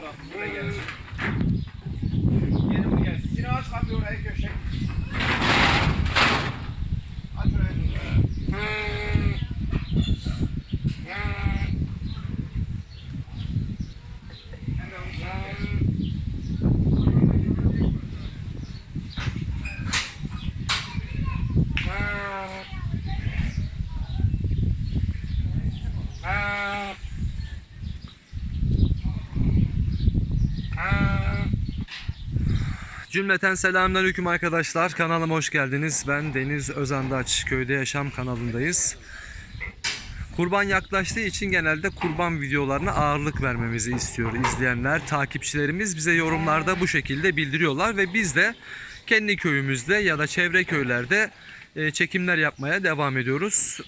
taraf. Buraya gelsin. Yeni bu gelsin. Sinan aç kapıyı oraya köşe. Aç oraya. Cümleten selamünaleyküm arkadaşlar. Kanalıma hoş geldiniz. Ben Deniz Özandaç. Köyde Yaşam kanalındayız. Kurban yaklaştığı için genelde kurban videolarına ağırlık vermemizi istiyor izleyenler, takipçilerimiz bize yorumlarda bu şekilde bildiriyorlar ve biz de kendi köyümüzde ya da çevre köylerde e, çekimler yapmaya devam ediyoruz.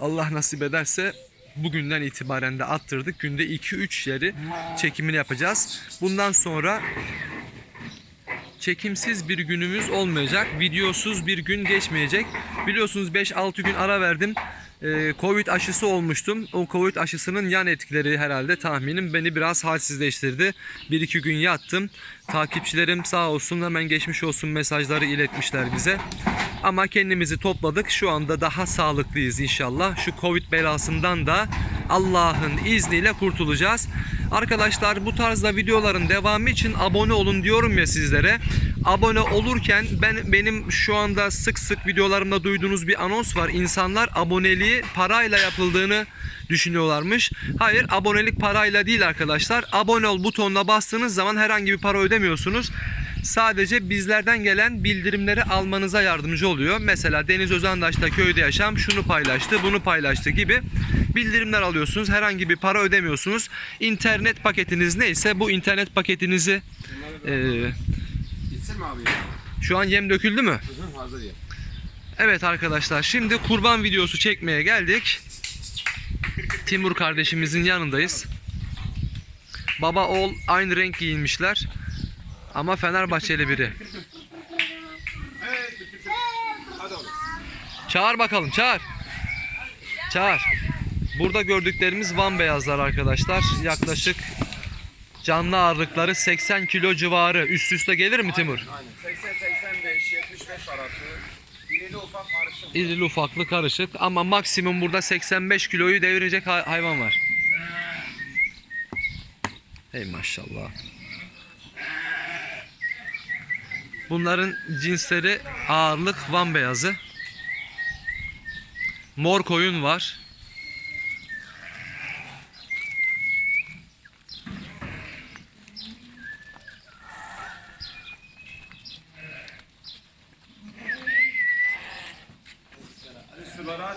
Allah nasip ederse bugünden itibaren de attırdık. Günde 2-3 yeri çekimini yapacağız. Bundan sonra çekimsiz bir günümüz olmayacak. Videosuz bir gün geçmeyecek. Biliyorsunuz 5-6 gün ara verdim. Ee, Covid aşısı olmuştum. O Covid aşısının yan etkileri herhalde tahminim beni biraz halsizleştirdi. 1-2 gün yattım. Takipçilerim sağ olsun hemen geçmiş olsun mesajları iletmişler bize. Ama kendimizi topladık. Şu anda daha sağlıklıyız inşallah. Şu Covid belasından da Allah'ın izniyle kurtulacağız. Arkadaşlar bu tarzda videoların devamı için abone olun diyorum ya sizlere. Abone olurken ben benim şu anda sık sık videolarımda duyduğunuz bir anons var. İnsanlar aboneliği parayla yapıldığını düşünüyorlarmış. Hayır abonelik parayla değil arkadaşlar. Abone ol butonuna bastığınız zaman herhangi bir para ödemiyorsunuz. Sadece bizlerden gelen bildirimleri almanıza yardımcı oluyor. Mesela Deniz Özandaş'ta köyde yaşam şunu paylaştı, bunu paylaştı gibi bildirimler alıyorsunuz. Herhangi bir para ödemiyorsunuz. İnternet paketiniz neyse bu internet paketinizi abi? şu an yem döküldü mü? Evet arkadaşlar şimdi kurban videosu çekmeye geldik. Timur kardeşimizin yanındayız. Baba oğul aynı renk giyinmişler. Ama Fenerbahçeli biri. Çağır bakalım çağır. Çağır. Burada gördüklerimiz Van beyazlar arkadaşlar. Yaklaşık canlı ağırlıkları 80 kilo civarı. Üst üste gelir mi Timur? Aynen. 80-85, 75 arası. Birili ufak karışım. İrili ufaklı karışık ama maksimum burada 85 kiloyu devirecek hay- hayvan var. Hey maşallah. Bunların cinsleri ağırlık van beyazı. Mor koyun var.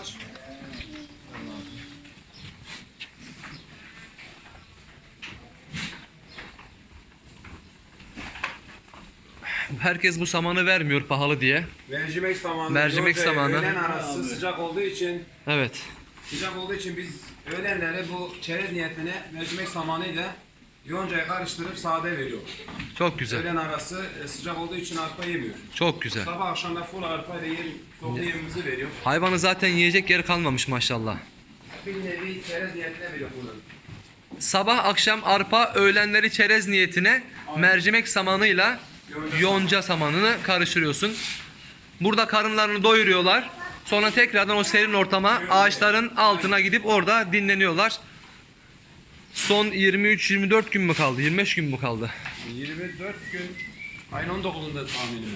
Aç. Herkes bu samanı vermiyor pahalı diye. Mercimek zamanı. Mercimek Yonca zamanı. Öğlen arası sıcak olduğu için Evet. sıcak olduğu için biz öğlenleri bu çerez niyetine mercimek zamanıyla yoncayı karıştırıp sade veriyor. Çok güzel. Öğlen arası e, sıcak olduğu için arpa yemiyor. Çok güzel. Sabah akşam da full arpa ile yem, toplu yemimizi veriyor. Hayvanı zaten yiyecek yeri kalmamış maşallah. Bir nevi çerez niyetine veriyor bunu. Sabah akşam arpa, öğlenleri çerez niyetine mercimek samanıyla yonca samanını karıştırıyorsun. Burada karınlarını doyuruyorlar. Sonra tekrardan o serin ortama ağaçların altına gidip orada dinleniyorlar. Son 23-24 gün mü kaldı? 25 gün mü kaldı? 24 gün ayın 19'unda tahminim.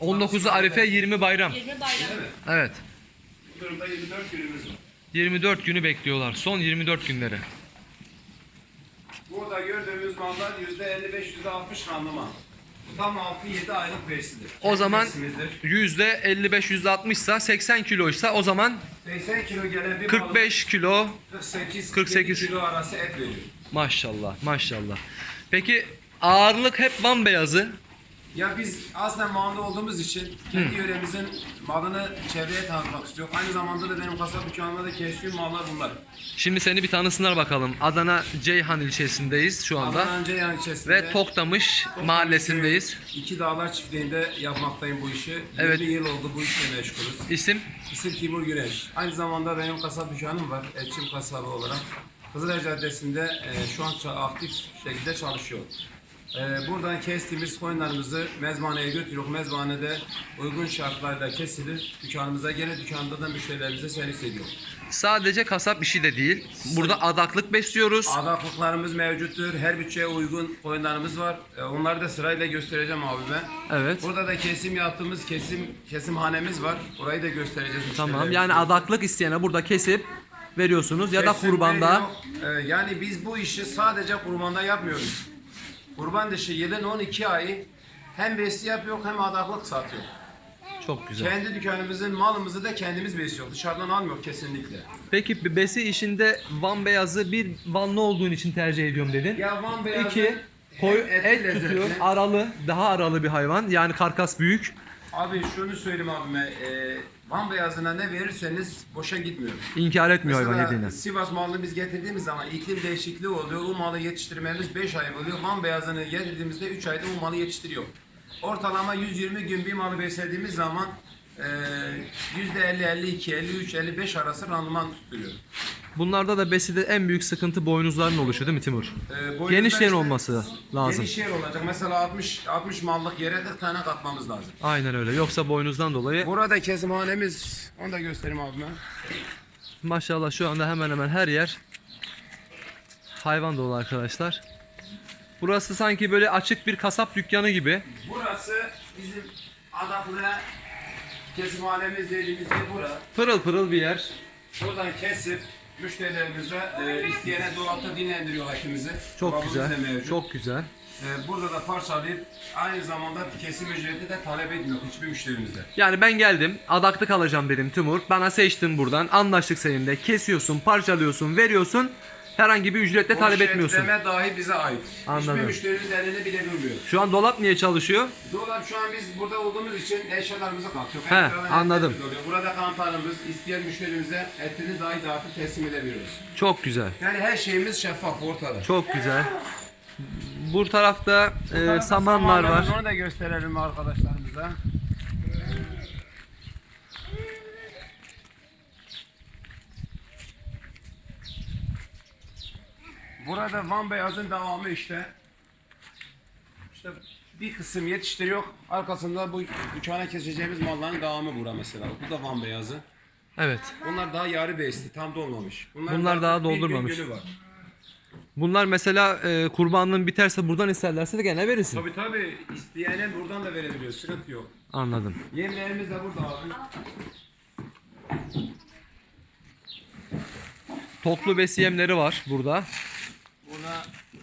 19'u Arife 20 bayram. 20 bayram. Değil mi? Evet. Bu durumda 24 günümüz var. 24 günü bekliyorlar. Son 24 günleri. Burada gördüğümüz mallar %55-%60 randıman. Tam 6-7 aylık beslidir. O zaman Besimizdir. %55-%60 ise 80 kiloysa o zaman 80 kilo gelen bir 45 kilo 48, 48 kilo arası et veriyor. Maşallah maşallah. Peki ağırlık hep bambeyazı. Ya biz aslen mağında olduğumuz için kendi yöremizin malını çevreye tanıtmak istiyoruz. Aynı zamanda da benim kasap dükkanında da kestiğim mallar bunlar. Şimdi seni bir tanısınlar bakalım. Adana Ceyhan ilçesindeyiz şu anda. Adana Ceyhan ilçesinde. Ve Toktamış mahallesindeyiz. İki Dağlar çiftliğinde yapmaktayım bu işi. Evet. 20 yıl oldu bu işle meşgulüz. İsim İsim Timur Güneş. Aynı zamanda benim kasap dükkanım var. Etçim kasabı olarak. Kızılay Caddesi'nde e, şu an aktif şekilde çalışıyor. E, buradan kestiğimiz koyunlarımızı mezbaneye götürüyoruz. Mezbanede uygun şartlarda kesilir. Dükkanımıza gelir. Dükkanda da müşterilerimize servis ediyor. Sadece kasap işi de değil. Burada adaklık besliyoruz. Adaklıklarımız mevcuttur. Her bütçeye uygun koyunlarımız var. E, onları da sırayla göstereceğim abime. Evet. Burada da kesim yaptığımız kesim kesimhanemiz var. Orayı da göstereceğiz. Tamam. müşterilerimize. Yani adaklık isteyene burada kesip veriyorsunuz ya da kurbanda. yok. Ee, yani biz bu işi sadece kurbanda yapmıyoruz. Kurban dışı yılın 12 ayı hem besi yapıyor hem adaklık satıyor. Çok güzel. Kendi dükkanımızın malımızı da kendimiz besliyor. Dışarıdan almıyor kesinlikle. Peki bir besi işinde Van beyazı bir Vanlı olduğun için tercih ediyorum dedin. Ya Van beyazı İki, koyu hem etli et lezzetli. tutuyor. Aralı, daha aralı bir hayvan. Yani karkas büyük. Abi şunu söyleyeyim abime. E, Van beyazına ne verirseniz boşa gitmiyor. İnkar etmiyor hayvan Mesela yediğini. Sivas malını biz getirdiğimiz zaman iklim değişikliği oluyor. O malı yetiştirmemiz 5 ay oluyor. Van beyazını getirdiğimizde 3 ayda o malı yetiştiriyor. Ortalama 120 gün bir malı beslediğimiz zaman eee, %50, 52, 53, 55 arası randıman tutturuyor. Bunlarda da beside en büyük sıkıntı boynuzların oluşu değil mi Timur? Boyunca Geniş yer işte olması lazım. Geniş yer olacak. Mesela 60 60 mallık yere 40 tane katmamız lazım. Aynen öyle. Yoksa boynuzdan dolayı Burada kesimhanemiz, onu da göstereyim abime. maşallah şu anda hemen hemen her yer hayvan dolu arkadaşlar. Burası sanki böyle açık bir kasap dükkanı gibi. Burası bizim adaklıya kesimhanemiz dediğimiz yer bura. Pırıl pırıl bir yer. Buradan kesip müşterilerimize e, isteyene dolapta dinlendiriyor hakimizi. Çok güzel. mevcut. Çok güzel. E, burada da parçalayıp aynı zamanda kesim ücreti de talep etmiyor hiçbir müşterimizde. Yani ben geldim, adaklık alacağım dedim Timur. Bana seçtin buradan. Anlaştık seninle. Kesiyorsun, parçalıyorsun, veriyorsun. Herhangi bir ücretle talep etmiyorsun. Poşetleme dahi bize ait. Anladım. Hiçbir müşterinin eline bile durmuyor. Şu an dolap niye çalışıyor? Dolap şu an biz burada olduğumuz için eşyalarımızı katıyor. He, Ekstradan anladım. etlerimiz oluyor. Burada kantarımız isteyen müşterimize etini dahi dağıtıp teslim edebiliyoruz. Çok güzel. Yani her şeyimiz şeffaf ortada. Çok güzel. Bu tarafta e, samanlar var. Onu da gösterelim arkadaşlarımıza. Burada Van Beyaz'ın devamı işte. İşte bir kısım yetiştiriyor. Arkasında bu uçağına keseceğimiz malların devamı bura mesela. Bu da Van Beyazı. Evet. Bunlar daha yarı besli, tam dolmamış. Bunlar daha bir gün doldurmamış. günü var. Bunlar mesela e, kurbanlığın biterse buradan isterlerse de gene verirsin. Tabii tabii. İsteyene buradan da verebiliyor. Sıkıntı yok. Anladım. Yemlerimiz de burada abi. Toklu besi yemleri var burada. Burada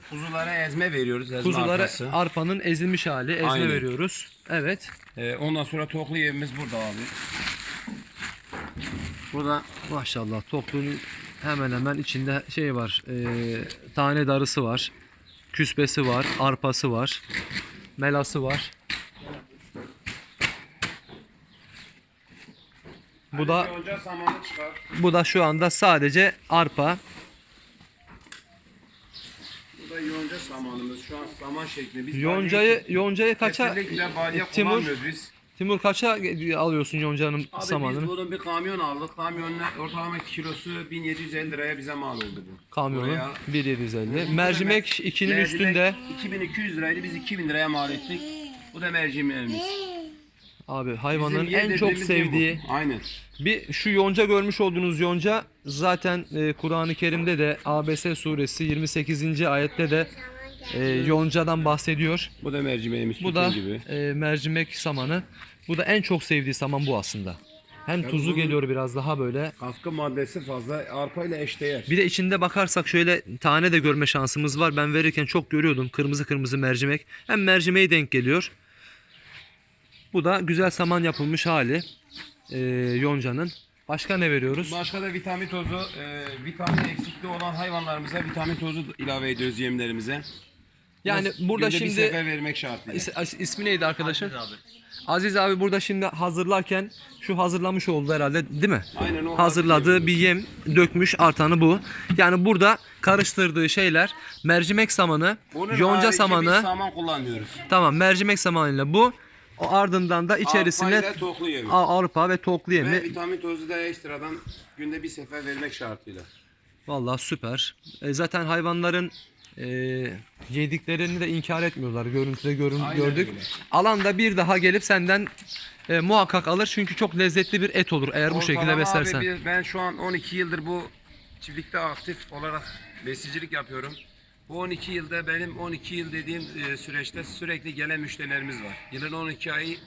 kuzulara ezme veriyoruz. Ezme Kuzulara arkası. arpanın ezilmiş hali ezme Aynen. veriyoruz. Evet. Ee, ondan sonra toklu yemimiz burada abi. Burada Maşallah toklunun hemen hemen içinde şey var. e, tane darısı var. Küspesi var. Arpası var. Melası var. Bu da yonca samanı çıkar. bu da şu anda sadece arpa. Bu da yonca samanımız. Şu an saman şekli. Biz Yoncayı yoncayı kaça Kesinlikle balya Timur kullanmıyoruz biz. Timur kaça alıyorsun yoncanın Abi biz samanını? bunun bir kamyon aldık. Kamyonun ortalama kilosu 1750 liraya bize mal oldu bu. Kamyonu Buraya- 1750. Mercimek 2'nin Mercimek üstünde. 2200 liraydı. Biz 2000 liraya mal ettik. Bu da mercimeğimiz. Abi hayvanın Bizim en çok bu. sevdiği Aynen. Bir şu yonca görmüş olduğunuz yonca zaten e, Kur'an-ı Kerim'de de ABS suresi 28. ayette de e, yoncadan bahsediyor. Bu da mercimeğimiz. Bu da gibi. e, mercimek samanı. Bu da en çok sevdiği saman bu aslında. Hem tuzlu bunun- geliyor biraz daha böyle. Katkı maddesi fazla. Arpa ile eşdeğer. Bir de içinde bakarsak şöyle tane de görme şansımız var. Ben verirken çok görüyordum kırmızı kırmızı mercimek. Hem mercimeği denk geliyor. Bu da güzel saman yapılmış hali e, yoncanın. Başka ne veriyoruz? Başka da vitamin tozu, e, vitamin eksikliği olan hayvanlarımıza vitamin tozu ilave ediyoruz yemlerimize. Yani Nasıl- burada bir şimdi sefer vermek şartıyla. is- is- ismi neydi arkadaşın? Aziz abi. burada şimdi hazırlarken şu hazırlamış oldu herhalde değil mi? Aynen o Hazırladığı bir yem dökmüş artanı bu. Yani burada karıştırdığı şeyler mercimek samanı, Bunun yonca samanı. saman kullanmıyoruz. Tamam mercimek samanıyla bu. O ardından da içerisine Arpa ile toklu yemi. a- arpa ve toklu Ve yemi. vitamin tozu da ekstradan günde bir sefer vermek şartıyla. Vallahi süper. E, zaten hayvanların e, yediklerini de inkar etmiyorlar. Görüntüde görün, Aynen gördük. öyle. Alanda bir daha gelip senden e, muhakkak alır çünkü çok lezzetli bir et olur eğer bu şekilde Ortalama beslersen. Abi bir- ben şu an 12 yıldır bu çiftlikte aktif olarak besicilik yapıyorum. Bu 12 yılda benim 12 yıl dediğim e, süreçte sürekli gelen müşterilerimiz var. Yılın 12 ayı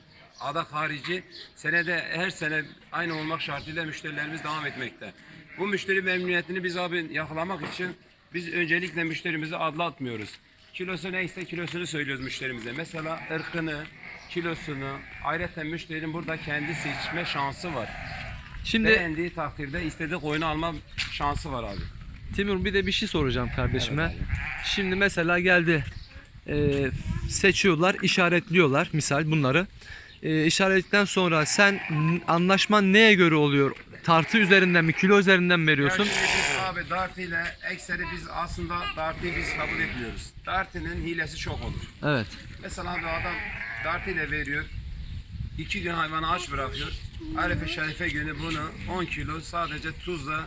adak harici senede her sene aynı olmak şartıyla müşterilerimiz devam etmekte. Bu müşteri memnuniyetini biz abi yakalamak için biz öncelikle müşterimizi adlatmıyoruz. Kilosu neyse kilosunu söylüyoruz müşterimize. Mesela ırkını, kilosunu, ayrıca müşterinin burada kendi seçme şansı var. Şimdi Beğendiği takdirde istediği koyunu alma şansı var abi. Timur bir de bir şey soracağım kardeşime. Şimdi mesela geldi e, seçiyorlar, işaretliyorlar misal bunları. E, işaretledikten sonra sen anlaşman neye göre oluyor? Tartı üzerinden mi, kilo üzerinden mi veriyorsun? Ya şimdi biz abi Darty ile ekseri biz aslında Darty'yi biz kabul etmiyoruz. Darty'nin hilesi çok olur. Evet. Mesela abi adam Darty ile veriyor. iki gün hayvanı aç bırakıyor. Arefe Şerife günü bunu 10 kilo sadece tuzla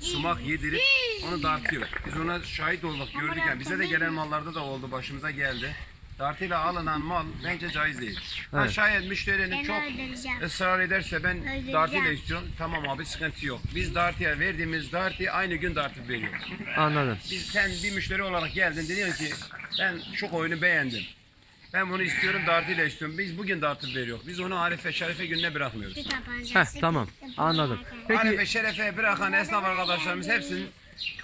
sumak yedirip onu dartıyor. Biz ona şahit olduk gördük yani bize de gelen mallarda da oldu başımıza geldi. Darty ile alınan mal bence caiz değil. Ha, Evet. şayet müşterinin Ben çok öldüreceğim. ısrar ederse ben Öldüreceğim. Darty ile istiyorum. Tamam abi sıkıntı yok. Biz Darty'ye verdiğimiz Darty aynı gün Darty veriyor. Anladım. Biz sen bir müşteri olarak geldin diyorsun ki ben şu oyunu beğendim. Ben bunu istiyorum Darty ile istiyorum. Biz bugün Darty veriyor. Biz onu Arife Şerife gününe bırakmıyoruz. Heh, tamam. Anladım. Peki Arife Şerife bırakan esnaf arkadaşlarımız hepsinin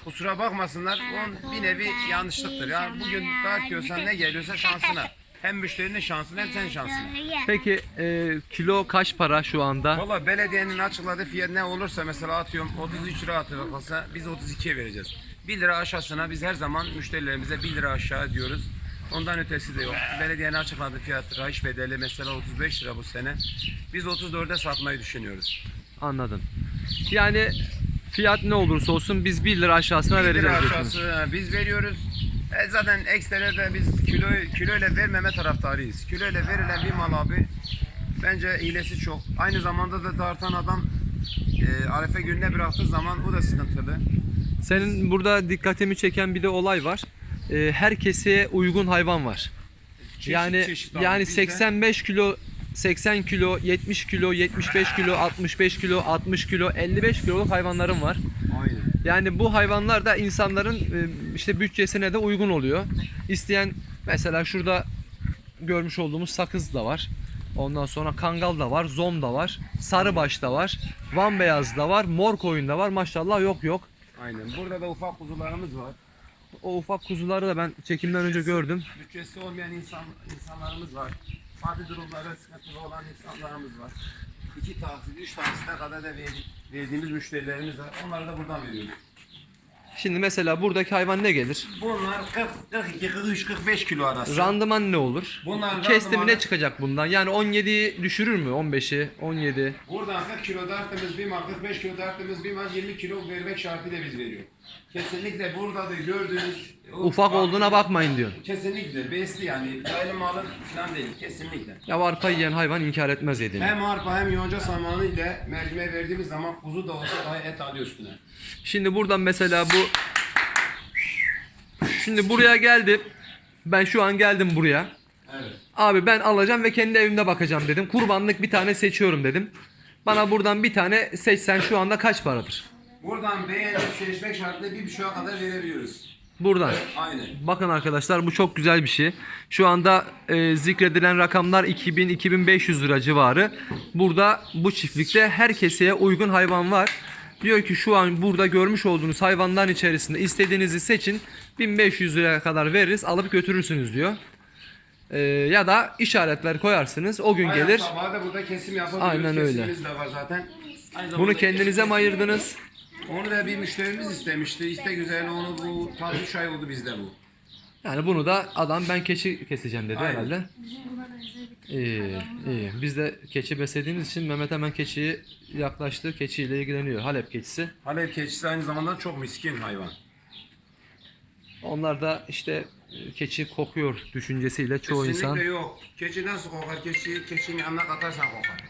kusura bakmasınlar. Onun bir nevi yanlışlıktır. Yani bugün dartıyorsan ne geliyorsa şansına. Hem müşterinin şansına hem senin şansına. peki e, kilo kaç para şu anda? Valla belediyenin açıkladığı fiyat ne olursa mesela atıyorum 33 lira atılırsa biz 32'ye vereceğiz. 1 lira aşağısına biz her zaman müşterilerimize 1 lira aşağı diyoruz. Ondan ötesi de yok. Belediyenin açıkladığı fiyat rahiç bedeli mesela 35 lira bu sene. Biz 34'e satmayı düşünüyoruz. Anladım. Yani fiyat ne olursa olsun biz 1 lira aşağısına 1 vereceğiz lira diyorsunuz. aşağısı biz veriyoruz. E zaten ekstra de biz kilo kiloyla vermeme taraftarıyız. Kiloyla verilen bir mal abi bence hilesi çok. Aynı zamanda da dartan adam e, Arefe gününe bıraktığı zaman o da sıkıntılı. Senin burada dikkatimi çeken bir de olay var. Ee, her keseye uygun hayvan var. Çeşit yani çeşit abi. yani Bizde 85 kilo 80 kilo, 70 kilo, 75 kilo, 65 kilo, 60 kilo, 55 kiloluk hayvanlarım var. Aynen. Yani bu hayvanlar da insanların e, işte bütçesine de uygun oluyor. İsteyen mesela şurada görmüş olduğumuz sakız da var. Ondan sonra kangal da var, zom da var, sarıbaş da var, van beyaz da var, mor koyun da var. Maşallah yok yok. Aynen. Burada da ufak kuzularımız var. O ufak kuzuları da ben çekimden önce gördüm. Bütçesi olmayan insan insanlarımız var. Maddi durumları sıkıntılı olan insanlarımız var. İki tahsil, üç tahsiline kadar da verdi- verdiğimiz müşterilerimiz var. Onları da buradan veriyoruz. Şimdi mesela buradaki hayvan ne gelir? Bunlar 40, 42, 43, 45 kilo arası. Randıman ne olur? Bunların Kestimi randımanı- ne çıkacak bundan? Yani 17'yi düşürür mü? 15'i, 17. Buradan 40 kilo dartımız bir mal, 45 kilo dartımız bir mal, 20 kilo vermek şartıyla biz veriyor. Kesinlikle burada da gördüğünüz... Ufak olduğuna bakmayın diyor. Kesinlikle besli yani. Yaylı malın falan değil. Kesinlikle. Ya arpa yiyen hayvan inkar etmez yediğini. Hem arpa hem yonca samanı ile mercimeğe verdiğimiz zaman kuzu da olsa daha et alıyor üstüne. Şimdi buradan mesela bu Şimdi buraya geldim. Ben şu an geldim buraya. Evet. Abi ben alacağım ve kendi evimde bakacağım dedim. Kurbanlık bir tane seçiyorum dedim. Bana buradan bir tane seçsen şu anda kaç paradır? Buradan beğenip seçmek şartıyla bir buçuğa kadar verebiliyoruz. Buradan. Aynen. Bakın arkadaşlar bu çok güzel bir şey. Şu anda e, zikredilen rakamlar 2000-2500 lira civarı. Burada bu çiftlikte her keseye uygun hayvan var. Diyor ki şu an burada görmüş olduğunuz hayvanların içerisinde istediğinizi seçin. 1500 liraya kadar veririz alıp götürürsünüz diyor. E, ya da işaretler koyarsınız o gün Bayağı gelir. Sabahı da burada kesim yapabiliyoruz. Aynen öyle. Kesimimiz de var zaten. Aynı zamanda Bunu kendinize mi ayırdınız? Onu da bir müşterimiz istemişti. İstek üzerine onu bu tam 3 ay oldu bizde bu. Yani bunu da adam ben keçi keseceğim dedi Aynen. herhalde. İyi, iyi. Biz de keçi beslediğimiz için Mehmet hemen keçiyi yaklaştı. Keçiyle ilgileniyor. Halep keçisi. Halep keçisi aynı zamanda çok miskin hayvan. Onlar da işte e, keçi kokuyor düşüncesiyle çoğu Kesinlikle insan. yok. Keçi nasıl kokar? Keçi, keçinin yanına katarsan kokar.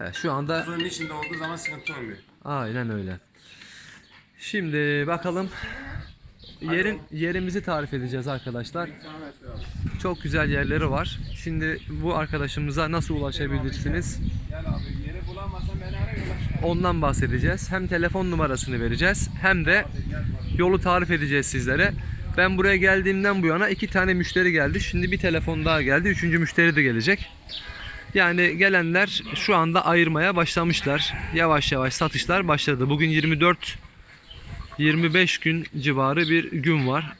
Evet, şu anda Suyun içinde olduğu zaman sıkıntı olmuyor. aynen öyle. Şimdi bakalım yerin yerimizi tarif edeceğiz arkadaşlar. Çok güzel yerleri var. Şimdi bu arkadaşımıza nasıl ulaşabilirsiniz? Ondan bahsedeceğiz. Hem telefon numarasını vereceğiz hem de yolu tarif edeceğiz sizlere. Ben buraya geldiğimden bu yana iki tane müşteri geldi. Şimdi bir telefon daha geldi. Üçüncü müşteri de gelecek. Yani gelenler şu anda ayırmaya başlamışlar. Yavaş yavaş satışlar başladı. Bugün 24 25 gün civarı bir gün var.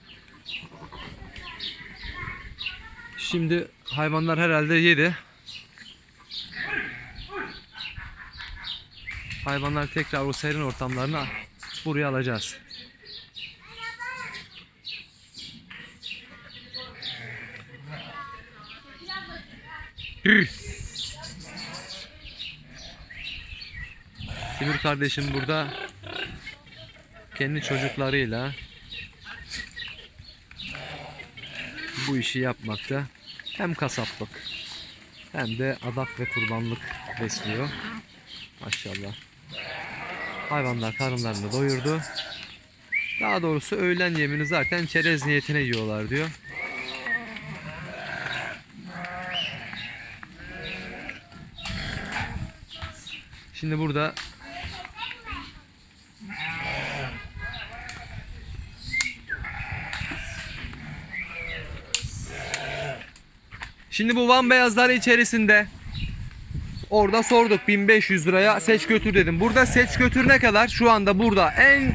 Şimdi hayvanlar herhalde yedi. Hayvanlar tekrar o serin ortamlarına buraya alacağız. Timur kardeşim burada kendi çocuklarıyla bu işi yapmakta. Hem kasaplık hem de adak ve kurbanlık besliyor. Maşallah. Hayvanlar karınlarını doyurdu. Daha doğrusu öğlen yemini zaten çerez niyetine yiyorlar diyor. Şimdi burada Şimdi bu Van beyazları içerisinde orada sorduk 1500 liraya seç götür dedim. Burada seç götür ne kadar? Şu anda burada en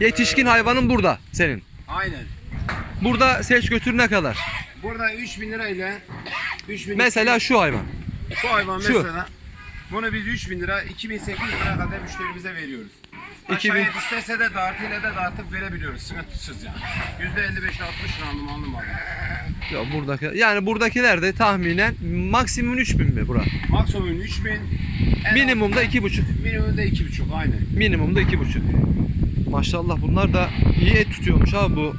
yetişkin hayvanın burada senin. Aynen. Burada seç götür ne kadar? Burada 3000 lirayla 3000 Mesela şu hayvan. şu hayvan şu. mesela bunu biz 3000 lira 2800 lira kadar müşterimize veriyoruz. 2000 Aşağıya istese de dartıyla da dartıp verebiliyoruz. Sıkıntısız yani. %55-60 randımanlı mal. Ya buradaki yani buradakiler de tahminen maksimum 3000 mi bura? Maksimum 3000. en Minimumda 2,5. alt- Minimumda 2,5 aynen. Minimumda 2,5. Maşallah bunlar da iyi et tutuyormuş abi bu.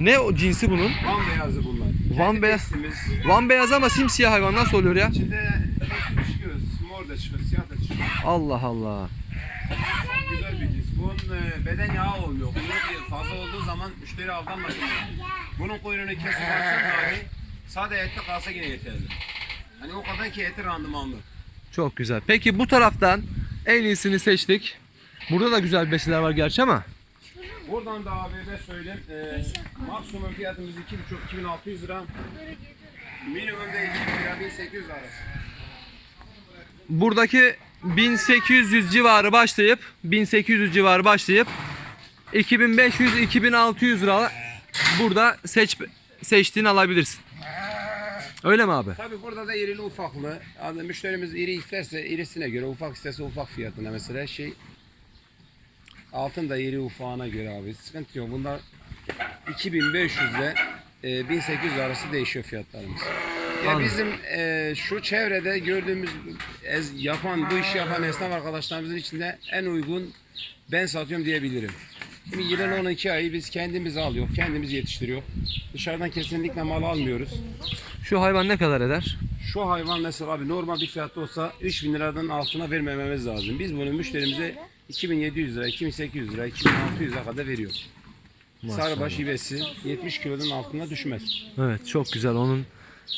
Ne o cinsi bunun? Van beyazı bunlar. Van Kendi beyaz. beslimiz. Van beyaz ama simsiyah hayvan nasıl oluyor ya? İçinde renkli çıkıyor. Mor da çıkıyor, siyah da çıkıyor. Allah Allah. Çok güzel bir cins. Bunun e, beden yağı olmuyor. Kuyruk fazla olduğu zaman müşteri aldanmasın. Bunun kuyruğunu kesip dahi sade etli kalsa yine yeterli. Hani o kadar ki eti randımanlı. Çok güzel. Peki bu taraftan en iyisini seçtik. Burada da güzel besiler var gerçi ama. Buradan da abi ben söyleyeyim. E, maksimum fiyatımız 2,5-2600 lira. Minimum da 2000 lira 1800 arası. Buradaki 1800 civarı başlayıp 1800 civarı başlayıp 2500-2600 lira burada seç seçtiğini alabilirsin. Öyle mi abi? Tabii burada da irili ufaklı. Yani müşterimiz iri isterse irisine göre, ufak isterse ufak fiyatına mesela şey altın da iri ufağına göre abi. Sıkıntı yok. Bunlar 2500 ile e, 1800 arası değişiyor fiyatlarımız. Ya Anladım. bizim e, şu çevrede gördüğümüz ez, yapan bu işi yapan esnaf arkadaşlarımızın içinde en uygun ben satıyorum diyebilirim. Şimdi yılın 12 ayı biz kendimiz alıyor, kendimiz yetiştiriyor. Dışarıdan kesinlikle mal almıyoruz. Şu hayvan ne kadar eder? Şu hayvan mesela abi normal bir fiyatta olsa 3000 liradan altına vermememiz lazım. Biz bunu müşterimize 2700 lira, 2800 lira, 2600 lira kadar veriyor. Sarıbaş ivesi 70 kilodan altına düşmez. Evet çok güzel onun.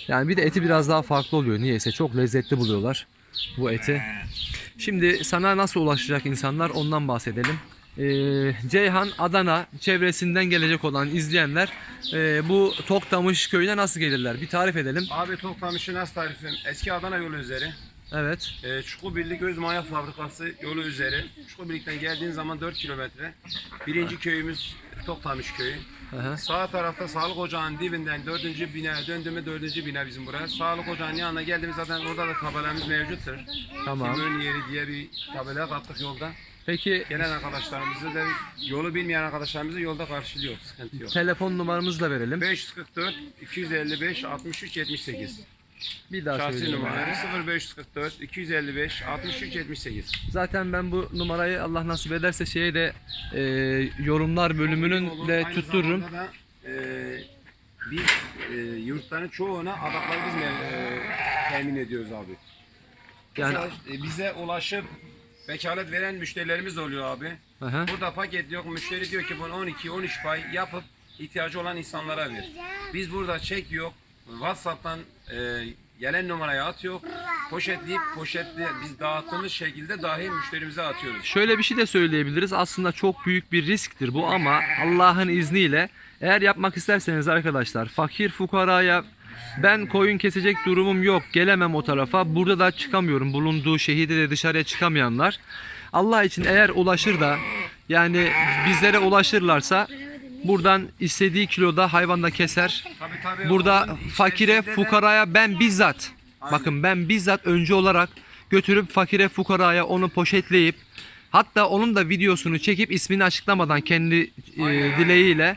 Yani bir de eti biraz daha farklı oluyor niyeyse. Çok lezzetli buluyorlar bu eti. Şimdi sana nasıl ulaşacak insanlar ondan bahsedelim. Ee, Ceyhan, Adana çevresinden gelecek olan izleyenler e, bu Toktamış köyüne nasıl gelirler? Bir tarif edelim. Abi Toktamış'ı nasıl tarifim? Eski Adana yolu üzeri. Evet. E, Çukurbirlik Göz Maya Fabrikası yolu üzeri. Çukurbirlik'ten geldiğin zaman 4 kilometre. Birinci köyümüz Toktamış köyü. Aha. Sağ tarafta Sağlık Ocağı'nın dibinden dördüncü bina, döndüğümde dördüncü bina bizim buraya. Sağlık Ocağı'nın yanına geldiğimiz zaten orada da tabelamız mevcuttur. Tamam. Timur'un yeri diye bir tabela kattık yolda. Peki Gelen arkadaşlarımızı da yolu bilmeyen arkadaşlarımızı yolda karşılıyor. Sıkıntı yok. telefon numaramızı da verelim. 544 255 63 78. Bir daha Şahsi söyleyeyim. numaraları 0544 255 63 78. Zaten ben bu numarayı Allah nasip ederse şeye de e, yorumlar bölümünün de Aynı tuttururum. zamanda Da, e, biz e, yurtların çoğuna adakları biz me- e, temin ediyoruz abi. Yani Mesela, e, bize ulaşıp vekalet veren müşterilerimiz oluyor abi. Aha. Burada paket yok. Müşteri diyor ki bunu 12-13 pay yapıp ihtiyacı olan insanlara ver. Biz burada çek yok. WhatsApp'tan e, gelen numaraya atıyor. Poşetleyip poşetle biz dağıttığımız şekilde dahi müşterimize atıyoruz. Şöyle bir şey de söyleyebiliriz. Aslında çok büyük bir risktir bu ama Allah'ın izniyle eğer yapmak isterseniz arkadaşlar fakir fukaraya ben koyun kesecek durumum yok gelemem o tarafa burada da çıkamıyorum bulunduğu şehirde de dışarıya çıkamayanlar Allah için eğer ulaşır da yani bizlere ulaşırlarsa buradan istediği kiloda hayvanda keser Tabii, tabii, Burada onun fakire, içerisinde de- fukaraya ben bizzat bakın ben bizzat öncü olarak götürüp fakire, fukaraya onu poşetleyip hatta onun da videosunu çekip ismini açıklamadan kendi e, dileğiyle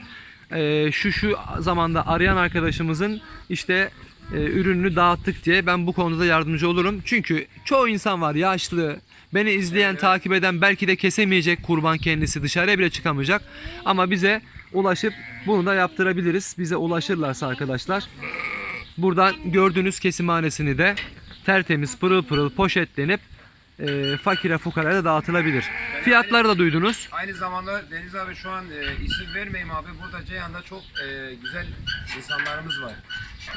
e, şu şu zamanda arayan arkadaşımızın işte e, ürününü dağıttık diye ben bu konuda yardımcı olurum. Çünkü çoğu insan var yaşlı beni izleyen, takip eden belki de kesemeyecek kurban kendisi dışarıya bile çıkamayacak. Ama bize ulaşıp bunu da yaptırabiliriz. Bize ulaşırlarsa arkadaşlar Buradan gördüğünüz kesimhanesini de tertemiz pırıl pırıl poşetlenip e, fakire fukaraya da dağıtılabilir. Fiyatları da duydunuz. Aynı zamanda Deniz abi şu an e, isim vermeyeyim abi. Burada Ceyhan'da çok e, güzel insanlarımız var.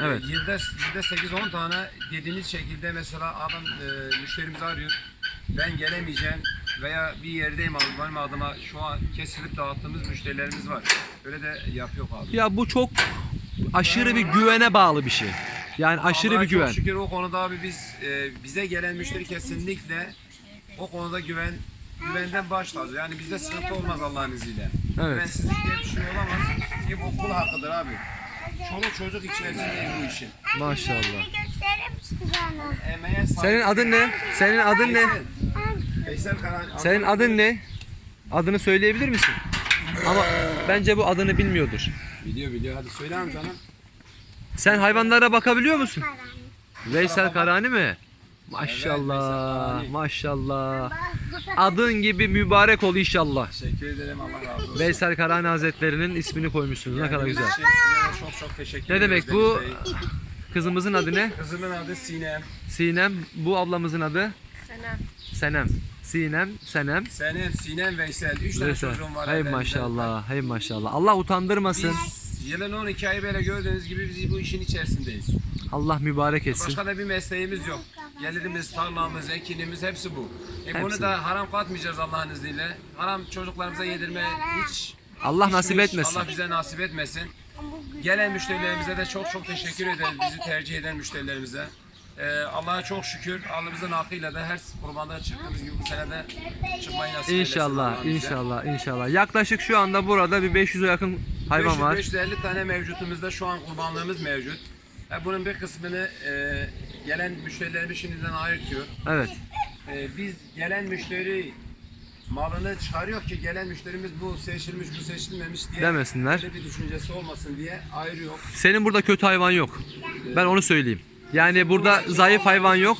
Evet. E, yılda, yılda 8-10 tane dediğiniz şekilde mesela adam e, müşterimiz arıyor. Ben gelemeyeceğim veya bir yerdeyim abi benim adıma şu an kesilip dağıttığımız müşterilerimiz var. Öyle de yapıyor abi. Ya bu çok aşırı bir güvene bağlı bir şey. Yani aşırı Allah'a bir güven. Çok şükür o konuda abi biz e, bize gelen müşteri kesinlikle o konuda güven güvenden başladı. Yani bizde sıkıntı olmaz Allah'ın izniyle. Evet. Güvensizlik diye bir şey olamaz. Ki bu kul hakkıdır abi. Çoluk çocuk içerisinde bu işin. Maşallah. Gösterir misin bana? Emeğe. Senin adın ne? Senin adın ne? Veysel. Karan. Senin adın ne? Adını söyleyebilir misin? Ama bence bu adını bilmiyordur. Biliyor biliyor. Hadi söyle abi canım. Sen hayvanlara bakabiliyor musun? Veysel Karani mi? Maşallah. Bak, maşallah. Adın gibi mübarek ol inşallah. Teşekkür ederim Allah razı olsun. Veysel Karani Hazretlerinin ismini koymuşsunuz. Ne kadar güzel. Şey, çok çok teşekkür Ne demek ediyoruz bu? Deniz Bey. Kızımızın adı ne? Kızımın adı Sinem. Sinem. Bu ablamızın adı? Senem. Sinem, Senem. Senem, Sinem, Veysel. Üç tane Veysel. çocuğum var. Hey evlerimden. maşallah, hey maşallah. Allah utandırmasın. Biz yılın 12 ayı böyle gördüğünüz gibi biz bu işin içerisindeyiz. Allah mübarek etsin. Başka da bir mesleğimiz yok. Gelirimiz, tarlamız, ekinimiz hepsi bu. E Hepsi bunu da haram katmayacağız Allah'ın izniyle. Haram çocuklarımıza yedirme hiç Allah hiç nasip iş etmesin. Allah bize nasip etmesin. Gelen müşterilerimize de çok çok teşekkür ederiz. Bizi tercih eden müşterilerimize. Ee, Allah'a çok şükür alnımızın hakkıyla da her kurbanda çıktığımız gibi bu sene de çıkmayı nasip eylesin İnşallah, Allah'ım bize. inşallah, inşallah. Yaklaşık şu anda burada bir 500'e yakın hayvan 500, var. 550 tane mevcutumuzda şu an kurbanlığımız mevcut. E, bunun bir kısmını e, gelen müşterilerimiz şimdiden ayırtıyor. Evet. E, biz gelen müşteri malını çıkarıyor ki gelen müşterimiz bu seçilmiş bu seçilmemiş diye Demesinler. öyle bir düşüncesi olmasın diye ayırıyor. Senin burada kötü hayvan yok. Ben onu söyleyeyim. Yani burada zayıf hayvan yok.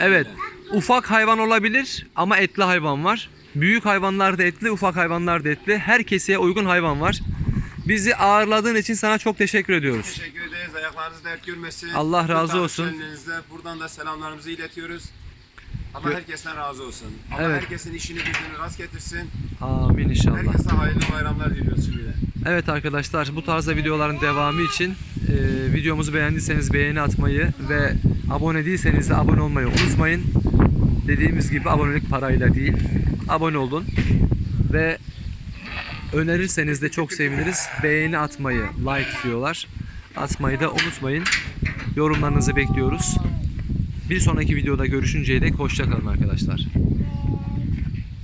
Evet. Ufak hayvan olabilir ama etli hayvan var. Büyük hayvanlar da etli, ufak hayvanlar da etli. Her keseye uygun hayvan var. Bizi ağırladığın için sana çok teşekkür ediyoruz. Teşekkür ederiz. Ayaklarınız dert görmesin. Allah razı olsun. Buradan da selamlarımızı iletiyoruz. Allah herkesten razı olsun. Allah Evet. herkesin işini gücünü rast getirsin. Amin inşallah. Herkese hayırlı bayramlar diliyoruz şimdiden. Evet arkadaşlar bu tarzda videoların devamı için e, videomuzu beğendiyseniz beğeni atmayı ve abone değilseniz de abone olmayı unutmayın. Dediğimiz gibi abonelik parayla değil. Abone olun ve önerirseniz de çok seviniriz. Beğeni atmayı, like diyorlar. Atmayı da unutmayın. Yorumlarınızı bekliyoruz. Bir sonraki videoda görüşünceye dek hoşça kalın arkadaşlar.